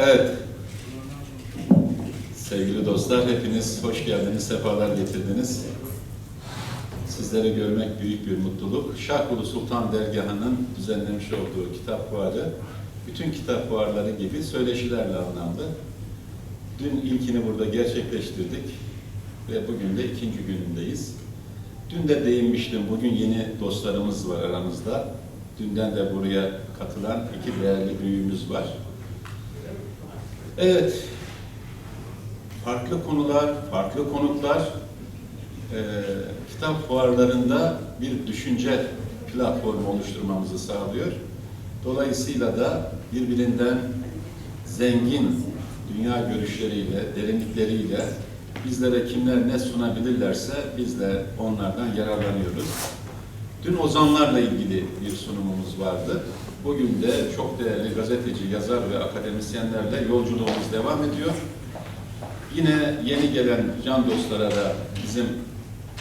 Evet. Sevgili dostlar, hepiniz hoş geldiniz, sefalar getirdiniz. Sizleri görmek büyük bir mutluluk. Şahkulu Sultan Dergahı'nın düzenlemiş olduğu kitap fuarı, bütün kitap fuarları gibi söyleşilerle anlamlı. Dün ilkini burada gerçekleştirdik ve bugün de ikinci günündeyiz. Dün de değinmiştim, bugün yeni dostlarımız var aramızda. Dünden de buraya katılan iki değerli büyüğümüz var. Evet, farklı konular, farklı konuklar e, kitap fuarlarında bir düşünce platformu oluşturmamızı sağlıyor. Dolayısıyla da birbirinden zengin dünya görüşleriyle, derinlikleriyle bizlere kimler ne sunabilirlerse biz de onlardan yararlanıyoruz. Dün ozanlarla ilgili bir sunumumuz vardı. Bugün de çok değerli gazeteci, yazar ve akademisyenlerle yolculuğumuz devam ediyor. Yine yeni gelen can dostlara da bizim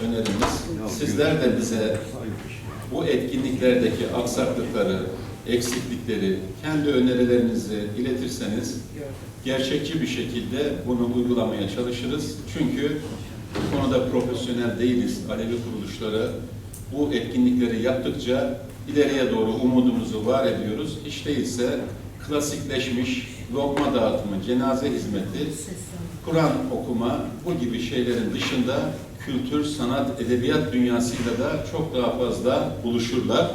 önerimiz, sizler de bize bu etkinliklerdeki aksaklıkları, eksiklikleri, kendi önerilerinizi iletirseniz gerçekçi bir şekilde bunu uygulamaya çalışırız. Çünkü bu konuda profesyonel değiliz. Alevi kuruluşları bu etkinlikleri yaptıkça ileriye doğru umudumuzu var ediyoruz. Hiç değilse klasikleşmiş lokma dağıtımı, cenaze hizmeti, Kur'an okuma bu gibi şeylerin dışında kültür, sanat, edebiyat dünyasıyla da çok daha fazla buluşurlar.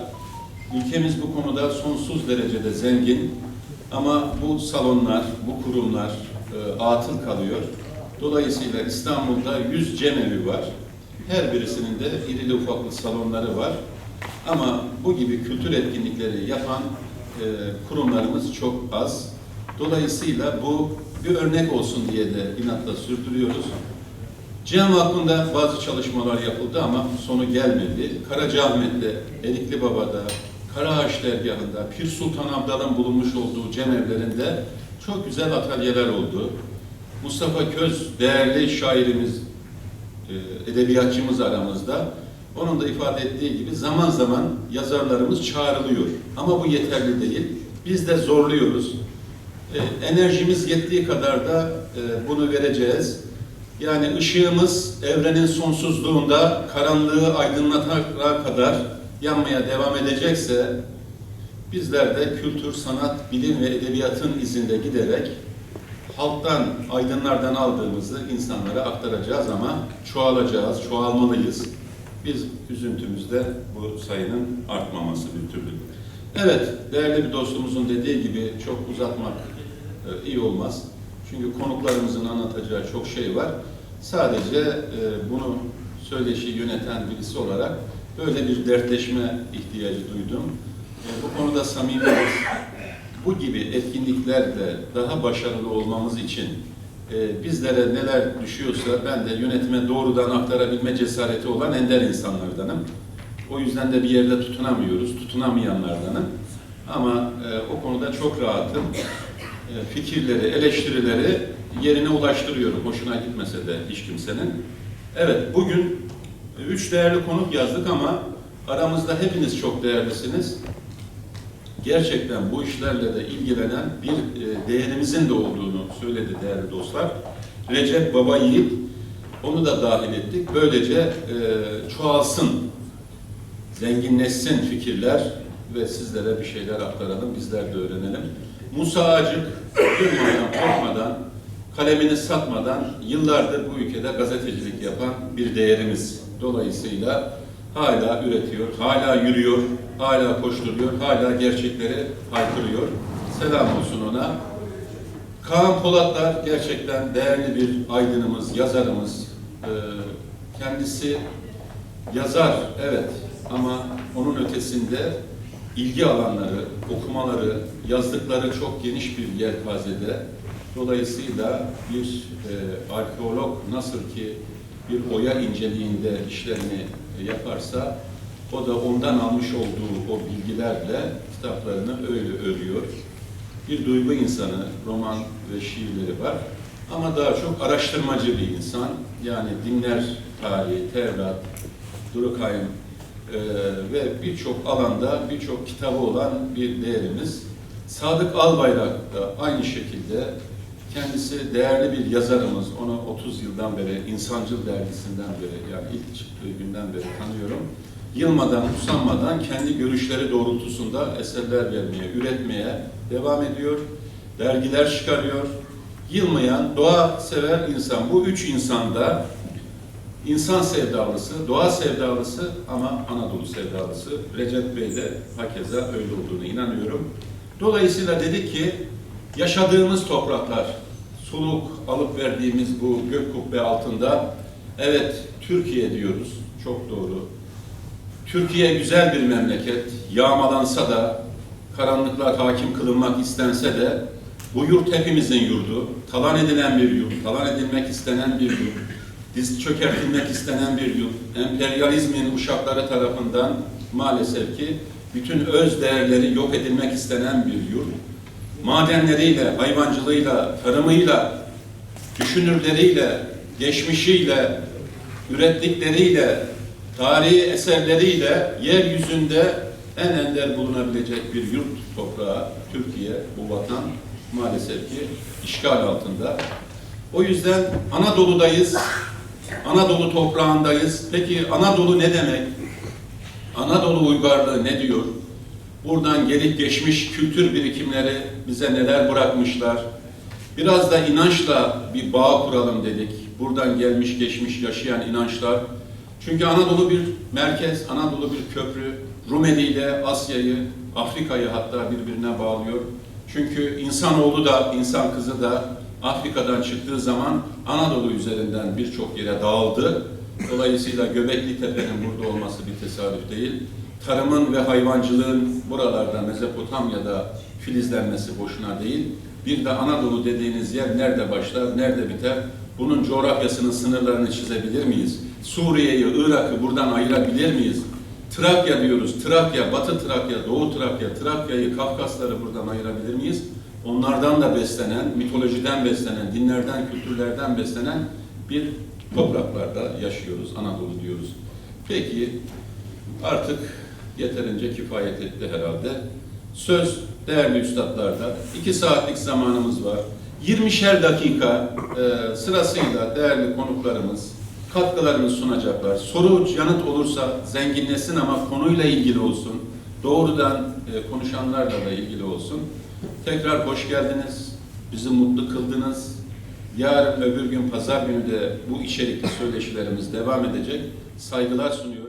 Ülkemiz bu konuda sonsuz derecede zengin ama bu salonlar, bu kurumlar e, atıl kalıyor. Dolayısıyla İstanbul'da 100 cemevi var. Her birisinin de irili ufaklı salonları var. Ama bu gibi kültür etkinlikleri yapan e, kurumlarımız çok az. Dolayısıyla bu bir örnek olsun diye de inatla sürdürüyoruz. Cem hakkında bazı çalışmalar yapıldı ama sonu gelmedi. Karacaahmet'te, Erikli Baba'da, Karaağaç Dergahı'nda, Pir Sultan Abdal'ın bulunmuş olduğu cemevlerinde çok güzel atölyeler oldu. Mustafa Köz değerli şairimiz, edebiyatçımız aramızda. Onun da ifade ettiği gibi zaman zaman yazarlarımız çağrılıyor. Ama bu yeterli değil. Biz de zorluyoruz. E, enerjimiz yettiği kadar da e, bunu vereceğiz. Yani ışığımız evrenin sonsuzluğunda karanlığı aydınlatana kadar yanmaya devam edecekse bizler de kültür, sanat, bilim ve edebiyatın izinde giderek halktan, aydınlardan aldığımızı insanlara aktaracağız ama çoğalacağız, çoğalmalıyız. Biz üzüntümüzde bu sayının artmaması bir türlü. Evet, değerli bir dostumuzun dediği gibi çok uzatmak e, iyi olmaz. Çünkü konuklarımızın anlatacağı çok şey var. Sadece e, bunu söyleşi yöneten birisi olarak böyle bir dertleşme ihtiyacı duydum. E, bu konuda samimiyiz. Bu gibi etkinliklerde daha başarılı olmamız için e, bizlere neler düşüyorsa ben de yönetime doğrudan aktarabilme cesareti olan ender insanlardanım. O yüzden de bir yerde tutunamıyoruz, tutunamayanlardanım. Ama e, o konuda çok rahatım. E, fikirleri, eleştirileri yerine ulaştırıyorum. Hoşuna gitmese de hiç kimsenin. Evet, bugün üç değerli konuk yazdık ama aramızda hepiniz çok değerlisiniz. Gerçekten bu işlerle de ilgilenen bir e, değerimizin de olduğunu söyledi değerli dostlar. Recep Baba Yiğit, onu da dahil ettik. Böylece e, çoğalsın, zenginleşsin fikirler ve sizlere bir şeyler aktaralım, bizler de öğrenelim. Musa Acık, durmadan, korkmadan, kalemini satmadan yıllardır bu ülkede gazetecilik yapan bir değerimiz. Dolayısıyla hala üretiyor, hala yürüyor, hala koşturuyor, hala gerçekleri haykırıyor. Selam olsun ona. Kaan Polatlar gerçekten değerli bir aydınımız, yazarımız. Ee, kendisi yazar, evet ama onun ötesinde ilgi alanları, okumaları, yazdıkları çok geniş bir yelpazede. Dolayısıyla bir e, arkeolog nasıl ki bir oya inceliğinde işlerini yaparsa o da ondan almış olduğu o bilgilerle kitaplarını öyle örüyor. Bir duygu insanı, roman ve şiirleri var. Ama daha çok araştırmacı bir insan. Yani dinler tarihi, Tevrat, Durkheim e, ve birçok alanda birçok kitabı olan bir değerimiz. Sadık Albayrak da aynı şekilde kendisi değerli bir yazarımız. Onu 30 yıldan beri İnsancıl dergisinden beri yani ilk çıktığı günden beri tanıyorum. Yılmadan, usanmadan kendi görüşleri doğrultusunda eserler vermeye, üretmeye devam ediyor. Dergiler çıkarıyor. Yılmayan, doğa sever insan. Bu üç insanda insan sevdalısı, doğa sevdalısı ama Anadolu sevdalısı. Recep Bey de hakeza öyle olduğunu inanıyorum. Dolayısıyla dedik ki yaşadığımız topraklar, soluk alıp verdiğimiz bu gök kubbe altında evet Türkiye diyoruz. Çok doğru. Türkiye güzel bir memleket. Yağmalansa da, karanlıklar hakim kılınmak istense de bu yurt hepimizin yurdu. Talan edilen bir yurt, talan edilmek istenen bir yurt, diz çökertilmek istenen bir yurt. Emperyalizmin uşakları tarafından maalesef ki bütün öz değerleri yok edilmek istenen bir yurt. Madenleriyle, hayvancılığıyla, tarımıyla, düşünürleriyle, geçmişiyle, ürettikleriyle, tarihi eserleriyle yeryüzünde en ender bulunabilecek bir yurt toprağı Türkiye, bu vatan maalesef ki işgal altında. O yüzden Anadolu'dayız, Anadolu toprağındayız. Peki Anadolu ne demek? Anadolu uygarlığı ne diyor? Buradan gelip geçmiş kültür birikimleri bize neler bırakmışlar? Biraz da inançla bir bağ kuralım dedik. Buradan gelmiş geçmiş yaşayan inançlar. Çünkü Anadolu bir merkez, Anadolu bir köprü. Rumeli ile Asya'yı, Afrika'yı hatta birbirine bağlıyor. Çünkü insanoğlu da, insan kızı da Afrika'dan çıktığı zaman Anadolu üzerinden birçok yere dağıldı. Dolayısıyla Göbekli Tepe'nin burada olması bir tesadüf değil. Tarımın ve hayvancılığın buralarda Mezopotamya'da filizlenmesi boşuna değil. Bir de Anadolu dediğiniz yer nerede başlar, nerede biter? Bunun coğrafyasının sınırlarını çizebilir miyiz? Suriye'yi, Irak'ı buradan ayırabilir miyiz? Trakya diyoruz. Trakya, Batı Trakya, Doğu Trakya, Trakya'yı, Kafkasları buradan ayırabilir miyiz? Onlardan da beslenen, mitolojiden beslenen, dinlerden, kültürlerden beslenen bir topraklarda yaşıyoruz, Anadolu diyoruz. Peki artık yeterince kifayet etti herhalde. Söz değerli üstadlarda. iki saatlik zamanımız var. 20'şer dakika e, sırasıyla değerli konuklarımız katkılarını sunacaklar. Soru yanıt olursa zenginleşsin ama konuyla ilgili olsun. Doğrudan e, konuşanlarla da ilgili olsun. Tekrar hoş geldiniz. Bizi mutlu kıldınız. Yarın öbür gün pazar günü de bu içerikli söyleşilerimiz devam edecek. Saygılar sunuyorum.